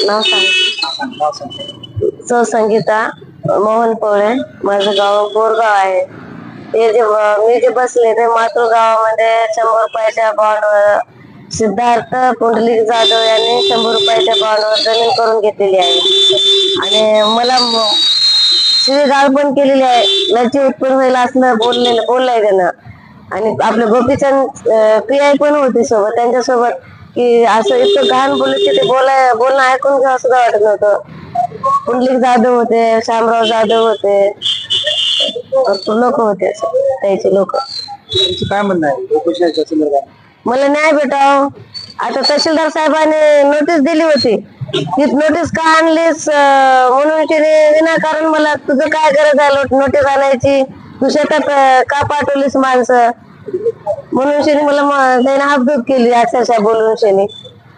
नाव सांग. संगीता मोहन पवळे माझं गाव बोरगाव आहे. ते जे मी जे बसले ते मातृ गावामध्ये शंभर रुपयाच्या बॉन्डवर सिद्धार्थ पुंडलिक जाधव यांनी शंभर रुपयाच्या बॉन्डवर जमीन करून घेतलेली आहे. आणि मला म- शिवीगाळ पण केलेली आहे. लची उत्पन्न होईल असलं बोललेलं बोललंय त्यानं. आणि आपलं गोपीचंद पी आय पण होते सोबत. त्यांच्यासोबत की असं इतकं घाण बोलत ते बोलाय बोलणं ऐकून घ्यावं सुद्धा वाटत नव्हतं. पुंडलिक जाधव होते शामराव जाधव होते. भरपूर लोक होते त्याचे लोक. तुमचं काय म्हणणं आहे? उपोषणाच्या संदर्भात? मला न्याय भेटाव. आता तहसीलदार साहेबांनी नोटीस दिली होती. ती नोटीस का आणलीस अं, म्हणून तिने विनाकारण मला तुझं काय गरज आहे? नोटीस आणायची. तू शेतात अं, का पाठवलीस माणसं? म्हणून शेनी मला त्याने हापदूत केली अक्षरशः बोलून शेनी.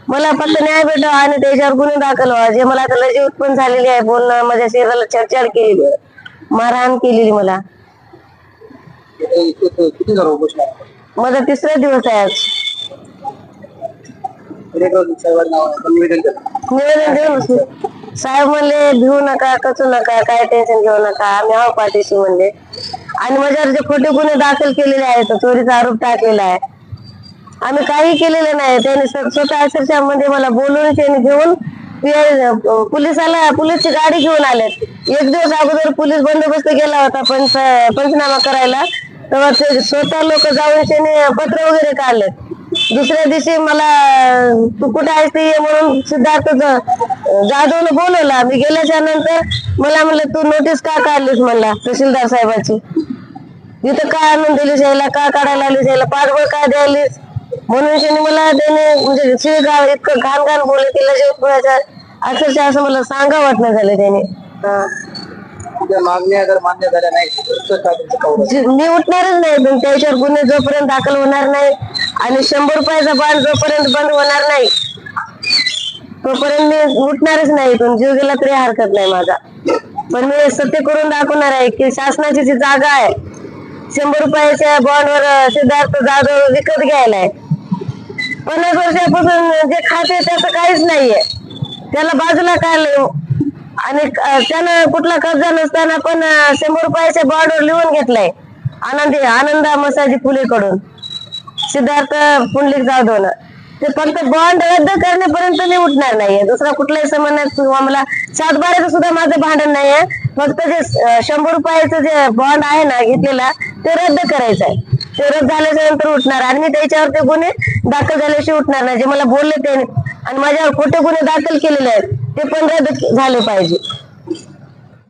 मला फक्त न्याय भेटावा आणि त्याच्यावर गुन्हे दाखल व्हा जे मला आता लजी उत्पन्न झालेली आहे बोलणं माझ्या शरीराला छेडछाड केलेली आहे. मारहाण केलेली मला. किती झालं उपोषण माझा तिसरा दिवस आहे आज. निवेदन निवेदन देऊन साहेब म्हणले भिवू नका कचू नका काय टेन्शन घेऊ नका. आम्ही आहो पाठीशी म्हणले. आणि माझ्यावर जे खोटे गुन्हे दाखल केलेले आहेत चोरीचा आरोप टाकलेला आहे. आम्ही काही केलेलं नाही. त्यांनी स्वतः अक्षरशः मध्ये मला बोलून त्यांनी घेऊन पोलिसाला पोलीसची गाडी घेऊन आलेत. एक दिवस अगोदर पोलीस बंदोबस्त गेला होता पंच पंचनामा करायला. तेव्हा ते स्वतः लोक जाऊन त्याने पत्र वगैरे काढलेत. दुसऱ्या दिवशी मला तू कुठे आहेस ते म्हणून सिद्धार्थ जाधवनं बोलवला. मी गेल्याच्यानंतर मला म्हणलं तू नोटीस का काढलीस म्हणला तहसीलदार साहेबाची? इथं का आणून दिलीस यायला का काढायला आलीस यायला पाठबळ का द्यायलीस? म्हणून त्यांनी मला त्याने म्हणजे शिवगाव इतकं घाण घाण बोलले की लजवत अक्षरशः असं मला सांगा वाटणं झालं त्याने. त्या मागण्या जर मान्य झाल्या नाही तर काय तुमचं पाऊल असेल? जी- मी उठणारच नाही पण त्याच्यावर गुन्हे जोपर्यंत दाखल होणार नाही आणि शंभर रुपयाचा बांध जोपर्यंत बंद होणार नाही तोपर्यंत मी उठणारच नाही पण जीव गेला तरी हरकत नाही माझा. पण मी सत्य करून दाखवणार आहे की शासनाची जी जागा आहे शंभर रुपयाच्या बॉन्डवर सिद्धार्थ जाधव विकत घ्यायला आहे पन्नास वर्षापासून जे खाते त्याचं काहीच नाहीये. त्याला बाजूला काढलं आणि त्यानं कुठला कर्ज नसताना पण शंभर रुपयाच्या बॉन्डवर लिहून घेतलाय. आनंदी आनंदा मसाजी फुलेकडून. सिद्धार्थ पुंडलिक जाधवनं. ते फक्त बॉन्ड रद्द करण्यापर्यंत मी उठणार नाहीये. दुसरा कुठलाही संबंध नाही मला सातबाऱ्याचं सुद्धा माझं भांडण नाहीये. फक्त जे शंभर रुपयाचं जे बॉन्ड आहे ना घेतलेला ते रद्द करायचं आहे. ते रद्द झाल्याच्यानंतर उठणार. आणि मी त्याच्यावर ते गुन्हे दाखल झाल्याशिवाय उठणार नाही. जे मला बोलले ते आणि माझ्यावर खोटे गुन्हे दाखल केलेले आहेत ते पण रद्द झाले पाहिजे.